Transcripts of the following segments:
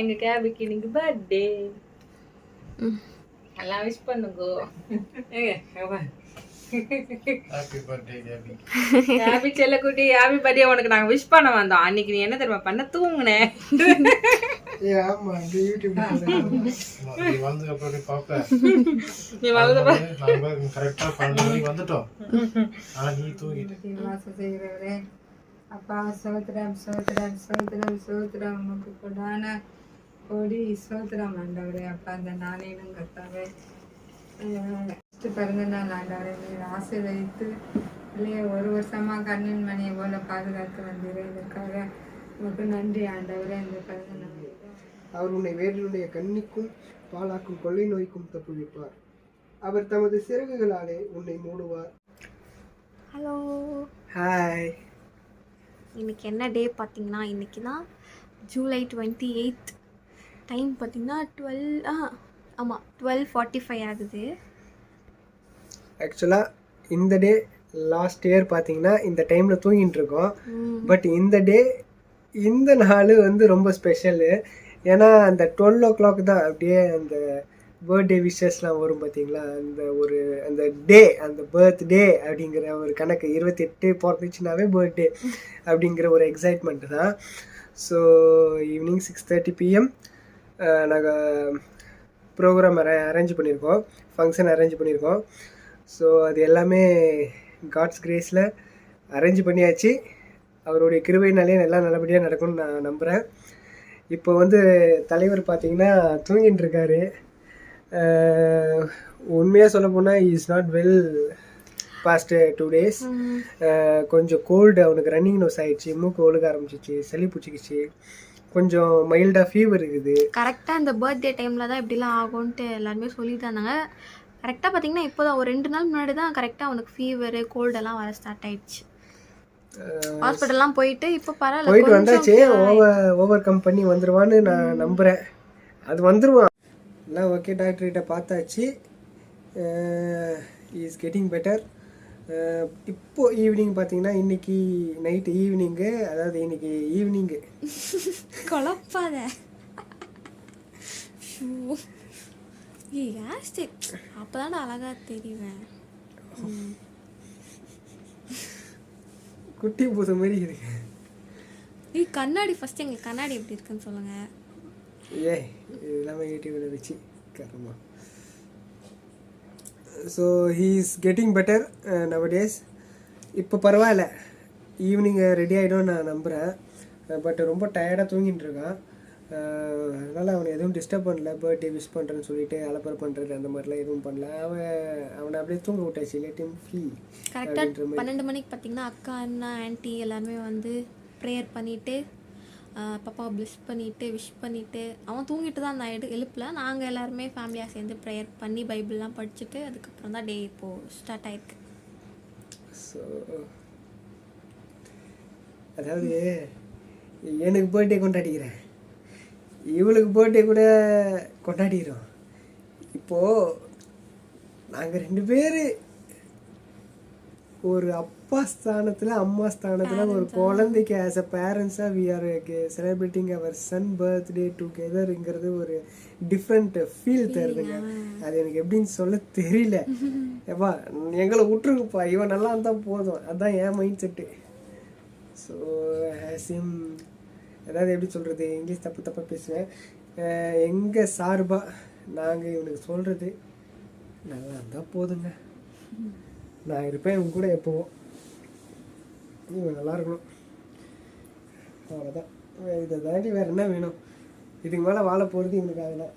எங்க கேபிக்கு இன்னைக்கு பர்த்டே எல்லாம் விஷ் பண்ணுங்க. ஹாப்பி பர்த்டே கேபி. ஹாப்பி செல்லக்குட்டி ஹாப்பி பர்த்டே உனக்கு நாங்க விஷ் பண்ண வந்தோம். அன்னைக்கு நீ என்ன தெரியுமா பண்ண? தூங்குனேன் நீ வந்துட்டோம். அப்பா சோத்திரம் சோத்திரம் சோத்திரம் சோத்திரம். உமக்கு கொடான கோடி சோத்திரம் ஆண்டவரே. அப்பா அந்த நாளையிலும் கத்தாவே ஃபஸ்ட்டு பிறந்த நாள் ஆண்டவரே நீர் ஆசீர்வதித்து இல்லையே ஒரு வருஷமா கண்ணின் மணியை போல பாதுகாத்து வந்தீரே. இதற்காக உமக்கு நன்றி ஆண்டவரே இந்த பிறந்த நாள். அவர் உன்னை வேடனுடைய கண்ணிக்கும் பாலாக்கும் கொள்ளை நோய்க்கும் தப்புவிப்பார். அவர் தமது சிறகுகளாலே உன்னை மூடுவார். ஹலோ ஹாய் இன்னைக்கு என்ன டே பார்த்தீங்கன்னா இன்னைக்கு தான் ஜூலை டுவெண்ட்டி எயித் டைம் பார்த்தீங்கன்னா டுவெல் ஆ ஆமாம் டுவெல் ஃபார்ட்டி ஃபைவ் ஆகுது ஆக்சுவலாக இந்த டே லாஸ்ட் இயர் பார்த்தீங்கன்னா இந்த டைமில் தூங்கிட்டு இருக்கோம். பட் இந்த டே இந்த நாள் வந்து ரொம்ப ஸ்பெஷலு ஏன்னா அந்த டுவெல் ஓ கிளாக் தான் அப்படியே அந்த பர்த்டே விஷஸ்லாம் வரும் பார்த்தீங்களா அந்த ஒரு அந்த டே அந்த பர்த்டே அப்படிங்கிற ஒரு கணக்கு இருபத்தெட்டு பிறந்துச்சுனாவே பர்த்டே அப்படிங்கிற ஒரு எக்ஸைட்மெண்ட் தான். So evening six thirty PM நாங்கள் ப்ரோக்ராம் அரேஞ்ச் பண்ணியிருக்கோம் ஃபங்க்ஷன் அரேஞ்ச் பண்ணியிருக்கோம் ஸோ அது எல்லாமே காட்ஸ் கிரேஸில் அரேஞ்ச் பண்ணியாச்சு. அவருடைய கிருவையினாலே நல்லா நல்லபடியாக நடக்கும்னு நான் நம்புகிறேன் இப்போ வந்து தலைவர் பார்த்தீங்கன்னா தூங்கிட்டு இருக்காரு. உண்மையாக சொல்ல போனால் is not well past two days கொஞ்சம் கோல்டு அவனுக்கு ரன்னிங் நோஸ் ஆயிடுச்சு மூக்கு ஒழுக ஆரம்பிச்சிச்சு சளி பிடிச்சிக்கிச்சு. கொஞ்சம் மைல்டாக ஃபீவர் இருக்குது. கரெக்டாக இந்த பர்த்டே டைமில் தான் இப்படிலாம் ஆகும்ன்ட்டு எல்லாருமே சொல்லிட்டு இருந்தாங்க கரெக்டாக பார்த்தீங்கன்னா இப்போ தான் ஒரு ரெண்டு நாள் முன்னாடி தான் கரெக்டாக அவனுக்கு ஃபீவரு கோல்டெல்லாம் வர ஸ்டார்ட் ஆயிடுச்சு. ஹாஸ்பிட்டல்லாம் போயிட்டு இப்போ பரவாயில்ல போயிட்டு வந்தாச்சு ஓவர் ஓவர் கம் பண்ணி வந்துருவான்னு நான் நம்புகிறேன் அது வந்துருவான். எல்லாம் ஓகே டாக்டர்கிட்ட பார்த்தாச்சு. இஸ் கெட்டிங் பெட்டர் இப்போ ஈவினிங் பார்த்தீங்கன்னா இன்னைக்கு நைட்டு ஈவினிங்கு அதாவது இன்னைக்கு ஈவினிங்கு குழப்பாத. ஏய் ஆஸ்டி அப்போதான்டா அழகா தெரியுவேன். குட்டி பூசை மாதிரி இருக்கு. கண்ணாடி ஃபர்ஸ்ட் எங்களுக்கு கண்ணாடி எப்படி இருக்குன்னு சொல்லுங்க. ஏ இது எல்லாமே யூடியூபில் வச்சு கரமா so he is getting better nowadays இப்போ பரவாயில்ல. ஈவினிங் ரெடி ஆகிடும் நான் நம்புகிறேன் பட் ரொம்ப டயர்டாக தூங்கிட்டு இருக்கான். அஹ், அதனால அவனை எதுவும் டிஸ்டர்ப் பண்ணல. பர்த்டே விஷ் பண்ணுறேன்னு சொல்லிட்டு அலப்பறை பண்ணுறது அந்த மாதிரிலாம் எதுவும் பண்ணல. அவன் அவனை அப்படியே தூங்க விட்டாச்சு. லேட்டும் ஃப்ரீ கரெக்டாக பன்னெண்டு மணிக்கு பார்த்தீங்கன்னா அக்கா அண்ணா ஆன்ட்டி எல்லாருமே வந்து ப்ரேயர் பண்ணிவிட்டு பாப்பா ப்ளெஸ் பண்ணிவிட்டு விஷ் பண்ணிவிட்டு அவன் தூங்கிட்டு தான் நான் எடு எழுப்பில். நாங்கள் எல்லாருமே ஃபேமிலியாக சேர்ந்து ப்ரேயர் பண்ணி பைபிள்லாம் படிச்சுட்டு அதுக்கப்புறம் தான் டே இப்போது ஸ்டார்ட் ஆயிருக்கு. ஸோ அதாவது எனக்கு பர்த்டே கொண்டாடிக்கிறேன். இவளுக்கு பர்த்டே கூட கொண்டாடிக்கிறோம். இப்போது நாங்கள் ரெண்டு பேர் ஒரு அப்பா ஸ்தானத்தில் அம்மா ஸ்தானத்தில் ஒரு குழந்தைக்கு as a பேரண்ட்ஸாக we are celebrating our son birthday டுகெதருங்கிறது ஒரு டிஃப்ரெண்ட் ஃபீல் தருதுங்க. அது எனக்கு எப்படின்னு சொல்ல தெரியல. ஏப்பா எங்களை விட்டுருங்கப்பா இவன் நல்லா இருந்தால் போதும். அதான் என் மைண்ட் செட்டு ஸோ சிம் அதாவது எப்படி சொல்கிறது இங்கிலீஷ் தப்பு தப்பாக பேசுவேன். எங்கள் சார்பாக நாங்கள் இவனுக்கு சொல்கிறது நல்லா இருந்தால் போதுங்க. நான் இருப்பேன் இவங்க கூட எப்போவும் இவன் நல்லா இருக்கணும். அவ்வளோதான் இதை தாண்டி வேறு என்ன வேணும்? இதுக்கு மேலே வாழ போகிறது இவனுக்கு அதெல்லாம்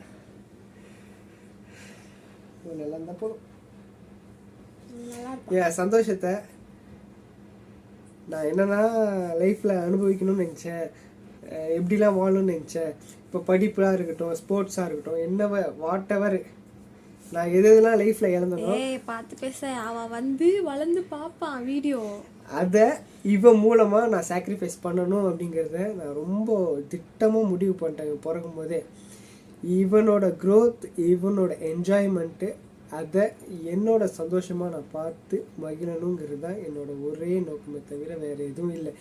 இவன் நல்லா இருந்தால் போதும். என் சந்தோஷத்தை நான் என்னென்னா லைஃப்பில் அனுபவிக்கணும்னு நினச்சேன். எப்படிலாம் வாழணும்னு நினச்சேன். இப்போ படிப்பாக இருக்கட்டும் ஸ்போர்ட்ஸாக இருக்கட்டும் என்ன வாட் எவர் நான் எது எதெல்லாம் லைஃப்பில் இழந்தனோ ஏய் பார்த்து பேச. அவன் வந்து வளர்ந்து பார்ப்பான் வீடியோ அதை இவன் மூலமாக நான் சாக்ரிஃபைஸ் பண்ணணும் அப்படிங்கிறத நான் ரொம்ப திட்டமாக முடிவு பண்ணிட்டேன் பிறக்கும் போதே இவனோட க்ரோத் இவனோட என்ஜாய்மெண்ட்டு அதை என்னோட சந்தோஷமாக நான் பார்த்து மகிழணுங்கிறது தான் என்னோட ஒரே நோக்கமே தவிர வேறு எதுவும் இல்லை.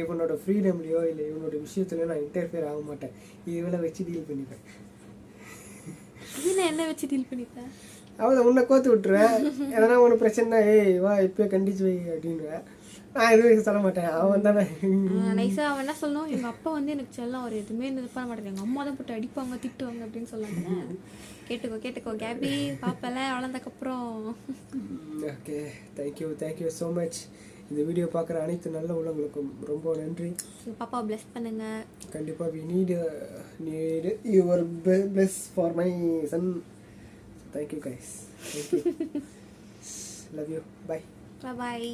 இவனோட ஃப்ரீடம்லையோ இல்லை இவனோட விஷயத்துலையோ நான் இன்டர்ஃபியர் ஆக மாட்டேன். இவளை வச்சு டீல் பண்ணிப்பேன். இது நான் என்ன வச்சு டீல் பண்ணிப்பேன் அவளை உன்னை கோத்து விட்டுருவேன் எதனா ஒன்று பிரச்சனைனா ஏய் வா இப்போயே கண்டிச்சு வை அப்படின்னுவேன் நான் எதுவும் சொல்ல மாட்டேன். அவன் தானே. நைஸாக அவன் என்ன சொல்லணும்? எங்கள் அப்பா வந்து எனக்கு செல்லம் அவர் எதுவுமே இது பண்ண மாட்டேங்க எங்கள் அம்மா தான் போட்டு அடிப்பாங்க திட்டுவாங்க அப்படின்னு சொல்லாங்க கேட்டுக்கோ கேட்டுக்கோ கேபி பாப்பல வளர்ந்தக்கப்புறம் okay thank you thank you so much இந்த வீடியோ பார்க்குற அனைத்து நல்ல உள்ளவங்களுக்கும் ரொம்ப நன்றி. பாப்பா ப்ளஸ் பண்ணுங்க. கண்டிப்பாக we need need your bless for my son thank you guys thank you love you bye bye